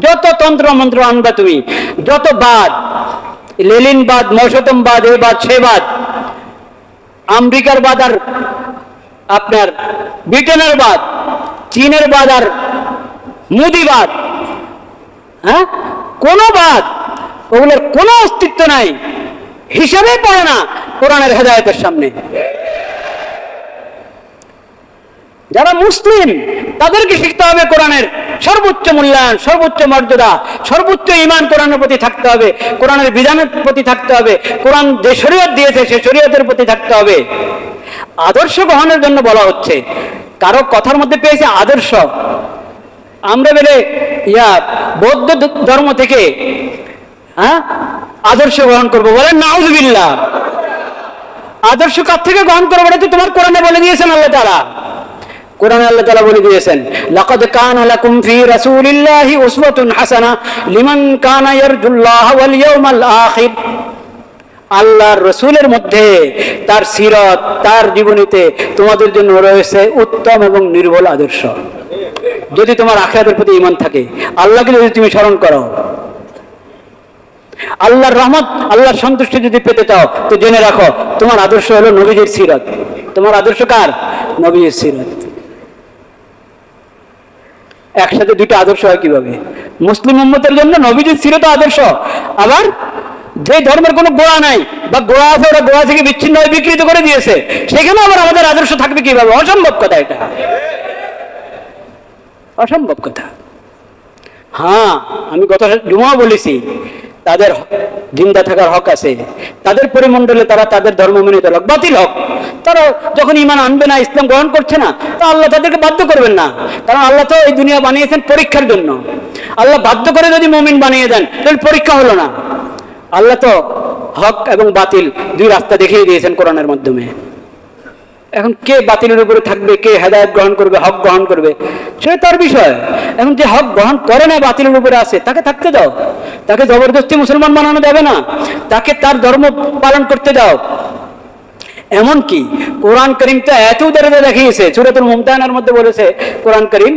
যত তন্ত্র মন্ত্র আনবা তুমি, যত বাদ, লেলিন বাদ, মৌসতম বাদ এ বাদ, সে বাদ, আমেরিকার বাদ আর আপনার ব্রিটেনের বাদ, চীনের বাদ আর মুদিবাদ হ্যাঁ? কোনো বাদ, ওগুলোর কোনো অস্তিত্ব নাই। হিসাবে পড়ে না কোরআনের হেদায়তের সামনে। যারা মুসলিম, তাদেরকে শিখতে হবে কোরআনের সর্বোচ্চ মূল্যায়ন, সর্বোচ্চ মর্যাদা, সর্বোচ্চ ইমান কোরআনের প্রতি থাকতে হবে, কোরআনের বিধানের প্রতি থাকতে হবে, কোরআন যে শরীয়ত দিয়েছে, সে শরীয়তের প্রতি থাকতে হবে। আদর্শ গ্রহণের জন্য বলা হচ্ছে, কারও কথার মধ্যে পেয়েছে আদর্শ। আমরা বেলে, ইয়া বৌদ্ধ ধর্ম থেকে হ্যাঁ আদর্শ গ্রহণ করব। বলেন, নাউজবিল্লাহ। আদর্শ কার থেকে গ্রহণ করব? এটা তো তোমার কোরআনে বলে দিয়েছেন আল্লাহ তারা কোরআনে আল্লাহ তাআলা বলে দিয়েছেন, লাকাদ কানা লাকুম ফি রাসূলিল্লাহি উসওয়াতুন হাসানা আল্লাহর রসুলের মধ্যে তার সিরত, তার জীবনীতে তোমাদের জন্য রয়েছে উত্তম এবং নির্ভল আদর্শ। যদি তোমার আখিরাতের প্রতি ইমান থাকে, আল্লাহকে যদি তুমি স্মরণ করো, আল্লাহর রহমত, আল্লাহর সন্তুষ্টি যদি পেতে চাও, তো জেনে রাখো, তোমার আদর্শ হলো নবীজির সিরত। তোমার আদর্শ কার? নবীজির সিরত। একসাথে দুটো আদর্শ হয় কীভাবে? মুসলিম উম্মতের জন্য নবীজির সিরত আদর্শ। আবার যে ধর্মের কোনো গোড়া নাই বা গোড়া আছে ওরা গোড়া থেকে বিচ্ছিন্ন হয়ে বিকৃত করে দিয়েছে সেখানে আবার আমাদের আদর্শ থাকবে কীভাবে? অসম্ভব কথা এটা। অসম্ভব কথা। হ্যাঁ আমি কথা জুমাও বলেছি তাদের জিন্দা থাকার হক আছে। তাদের পরিমণ্ডলে তারা তাদের ধর্ম মেনে চলক, বাতিল হক। তারা যখন ইমান আনবে না, ইসলাম গ্রহণ করছে না, তো আল্লাহ তাদেরকে বাধ্য করবেন না। কারণ আল্লাহ তো এই দুনিয়া বানিয়েছেন পরীক্ষার জন্য। আল্লাহ বাধ্য করে যদি মমিন বানিয়ে দেন, তাহলে পরীক্ষা হলো না। আল্লাহ তো হক এবং বাতিল দুই রাস্তা দেখিয়ে দিয়েছেন কোরআনের মাধ্যমে। এখন কে বাতিলের উপরে থাকবে, কে হেদায়ত গ্রহণ করবে, হক গ্রহণ করবে, সেটা তার বিষয়। এখন যে হক গ্রহণ করে না, বাতিলের উপরে আছে, তাকে থাকতে দাও। তাকে জবরদস্তি মুসলমান বানানো যাবে না। তাকে তার ধর্ম পালন করতে দাও। এমনকি কোরআন করিম তো এত উদারতা দেখিয়েছে, সুরাতুল মুমতাহানের মধ্যে বলেছে, কোরআন করিম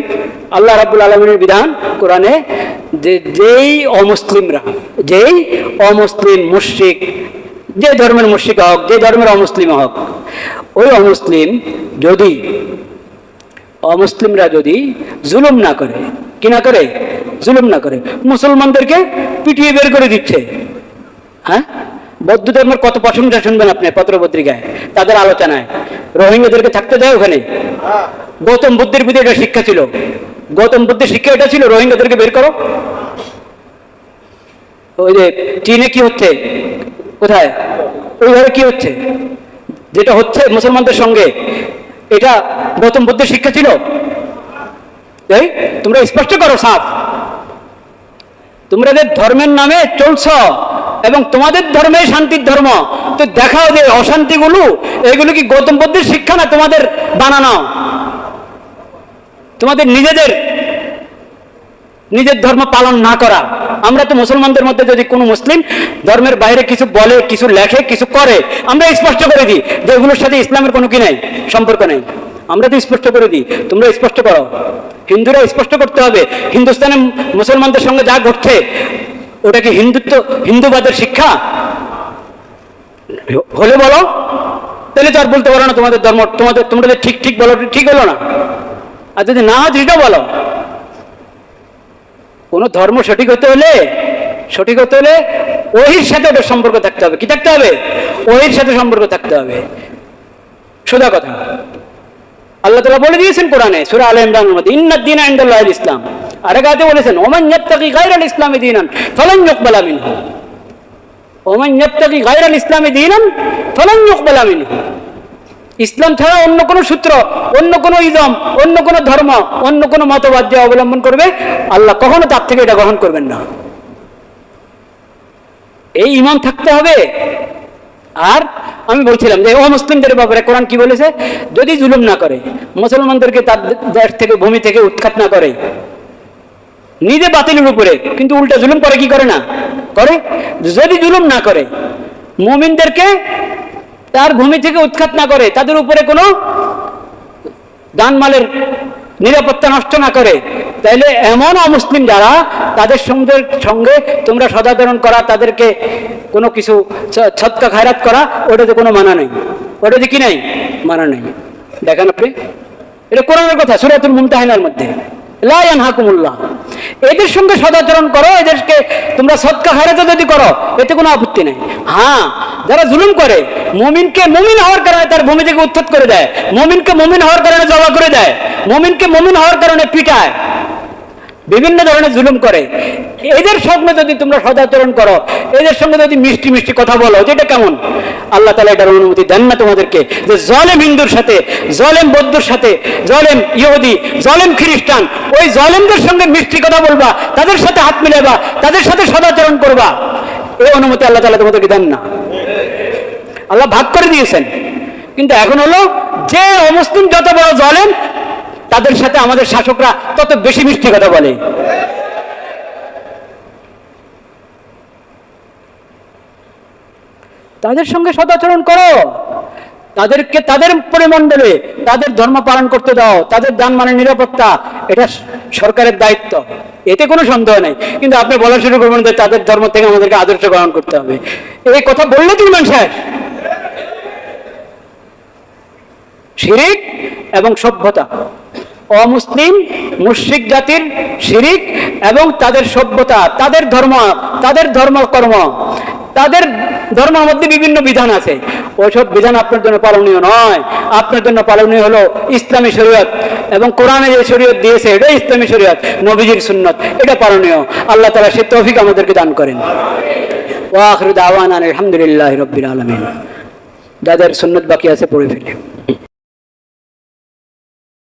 আল্লাহ রাবুল আলমিনের বিধান, কোরআনে যে, যেই অমুসলিমরা, যেই অমুসলিম মুশরিক, যে ধর্মের মুশরিক হোক, যে ধর্মের অমুসলিম হোক ওই অমুসলিম যদি, অমুসলিমরা যদি জুলুম না করে, কি না করে? জুলুম না করে। মুসলমানদেরকে পিটিয়ে বের করে দিচ্ছে। হ্যাঁ? বৌদ্ধ ধর্মের কত প্রশংসা শুনবেন আপনি পত্রপত্রিকায়, তাদের আলোচনায়। রোহিঙ্গাদেরকে থাকতে দেয় ওখানে। গৌতম বুদ্ধের প্রতি এটা শিক্ষা ছিল। গৌতম বুদ্ধের শিক্ষা এটা ছিল, রোহিঙ্গাদেরকে বের করো। ওই যে, চীনে কি হচ্ছে? কোথায়? ওইভাবে কি হচ্ছে? যেটা হচ্ছে মুসলমানদের সঙ্গে, এটা গৌতম বুদ্ধের শিক্ষা ছিল। এই, তোমরা স্পষ্ট করো সাপ তোমরা যে ধর্মের নামে চলছ এবং তোমাদের ধর্মে শান্তির ধর্ম, তো দেখাও যে অশান্তিগুলো, এগুলো কি গৌতম বুদ্ধের শিক্ষা না তোমাদের বানানো? তোমাদের নিজেদের নিজের ধর্ম পালন না করা। আমরা তো মুসলমানদের মধ্যে যদি কোনো মুসলিম ধর্মের বাইরে কিছু বলে, কিছু লেখে, কিছু করে, আমরা স্পষ্ট করে দিই যে এগুলোর সাথে ইসলামের কোনো কি নাই, সম্পর্ক নেই। আমরা তো স্পষ্ট করে দিই, তোমরা স্পষ্ট করো। হিন্দুরা স্পষ্ট করতে হবে, হিন্দুস্তানে মুসলমানদের সঙ্গে যা ঘটছে, ওটা কি হিন্দুত্ব, হিন্দুবাদের শিক্ষা? হলে বলো। তাহলে তো আর বলতে পারো না তোমাদের ধর্ম, তোমাদের, তোমরা ঠিক ঠিক বলো, ঠিক হলো না। আর যদি না হয় বলো। কোন ধর্ম সঠিক হতে হলে, সঠিক হতে হলে ওহির সাথে ওটার সম্পর্ক থাকতে হবে। কি থাকতে হবে? ওহির সাথে সম্পর্ক থাকতে হবে। সোজা কথা। আল্লাহ তালা বলে দিয়েছেন কোরআনে, সুরা আল ইমরানের মধ্যে ইন্নাদ দিন ইনদাল্লাহ ইসলাম। আরেক আয়াতে বলেছেন, ওমান ইয়াত্তাকি গায়রাল ইসলামি দীনান ফালান ইউকবালা মিনহু। ওমান ইয়াত্তাকি গায়রাল ইসলামি দীনান ফালান ইউকবালা মিনহু। ইসলাম ছাড়া অন্য কোনো সূত্র, অন্য কোনো ইজম অন্য কোনো ধর্ম, অন্য কোনো মতবাদ যে অবলম্বন করবে, আল্লাহ কখনো তার থেকে এটা গ্রহণ করবেন না। এই ইমান থাকতে হবে। আর আমি বলছিলাম যে, ও মুসলিমদের ব্যাপারে কোরআন কি বলেছে? যদি জুলুম না করে, মুসলমানদেরকে তার দেশ থেকে, ভূমি থেকে উৎখাত না করে, নিজে বাতিলের উপরে, কিন্তু উল্টা জুলুম করে কি করে না? করে? যদি জুলুম না করে, মুমিনদেরকে তার ভূমি থেকে উৎখাত না করে, তাদের উপরে কোনো দানমালের নিরাপত্তা নষ্ট না করে। তাইলে এমন অমুসলিম যারা, তাদের সঙ্গে সঙ্গে তোমরা সদাচরণ করা, তাদেরকে কোনো কিছু ছ- ছটকা খায়রাত করা, ওটাতে কোনো মানা নেই। ওটাতে কি নাই? মানা নেই। দেখেন আপনি, এটা কোরআনের কথা, সুরাতুল মুমতাহিনার মধ্যে। লায়ান হাকুমুল্লাহ এদের সঙ্গে সদাচরণ করো, এদেরকে তোমরা সৎকা হারাতে যদি করো, এতে কোনো আপত্তি নেই। হ্যাঁ যারা জুলুম করে, মমিনকে মমিন হওয়ার কারণে তার ভূমি থেকে উচ্ছেদ করে দেয়, মমিনকে মমিন হওয়ার কারণে জবা করে দেয়, মমিনকে মমিন হওয়ার কারণে পিটায়। বিভিন্ন ধরনের জুলুম করে। এদের সঙ্গে যদি তোমরা সদাচরণ করো, এদের সঙ্গে যদি মিষ্টি মিষ্টি কথা বলো, যেটা কেমন? আল্লাহ তালা এটার অনুমতি দেন না তোমাদেরকে। যে জলেম হিন্দুর সাথে, জলেম বৌদ্ধর সাথে, জলেম ইহুদি, জলেম খ্রিস্টান, ওই জলেমদের সঙ্গে মিষ্টি কথা বলবা, তাদের সাথে হাত মিলাবা তাদের সাথে সদাচরণ করবা। এই অনুমতি আল্লাহ তালা তোমাদেরকে দেন না। আল্লাহ ভাগ করে দিয়েছেন। কিন্তু এখন হলো, যে অমুসলিম যত বড় জলেম তাদের সাথে আমাদের শাসকরা তত বেশি মিষ্টি কথা বলে। তাদের সঙ্গে সদাচরণ করো। তাদেরকে তাদের পরিমণ্ডলে তাদের ধর্ম পালন করতে দাও। তাদের দান মানে নিরাপত্তা। এটা সরকারের দায়িত্ব। এতে কোনো সন্দেহ নেই। কিন্তু আপনি বলা শুরু করবেন যে তাদের ধর্ম থেকে আমাদেরকে আদর্শ গ্রহণ করতে হবে। এই কথা বললে তুমি মানুষের শিরিক এবং সভ্যতা। অমুসলিম, মুশ্রিক জাতির শিরিক এবং তাদের সভ্যতা, তাদের ধর্ম, তাদের ধর্মকর্ম, তাদের ধর্মের মধ্যে বিভিন্ন বিধান আছে। ওইসব বিধান আপনার জন্য পালনীয় নয়। আপনার জন্য পালনীয় হলো ইসলামী শরীয়ত এবং কোরআনে যে শরীয়ত দিয়েছে এটা ইসলামী শরীয়ত, নবীজির সুন্নত, এটা পালনীয়। আল্লাহ তালা সে তৌফিক আমাদেরকে দান করেন। ওয়াখরুদ আওয়ান আলহামদুলিল্লাহ রব্বিল আলমিন। যাদের সুন্নত বাকি আছে পড়ে ফেলে।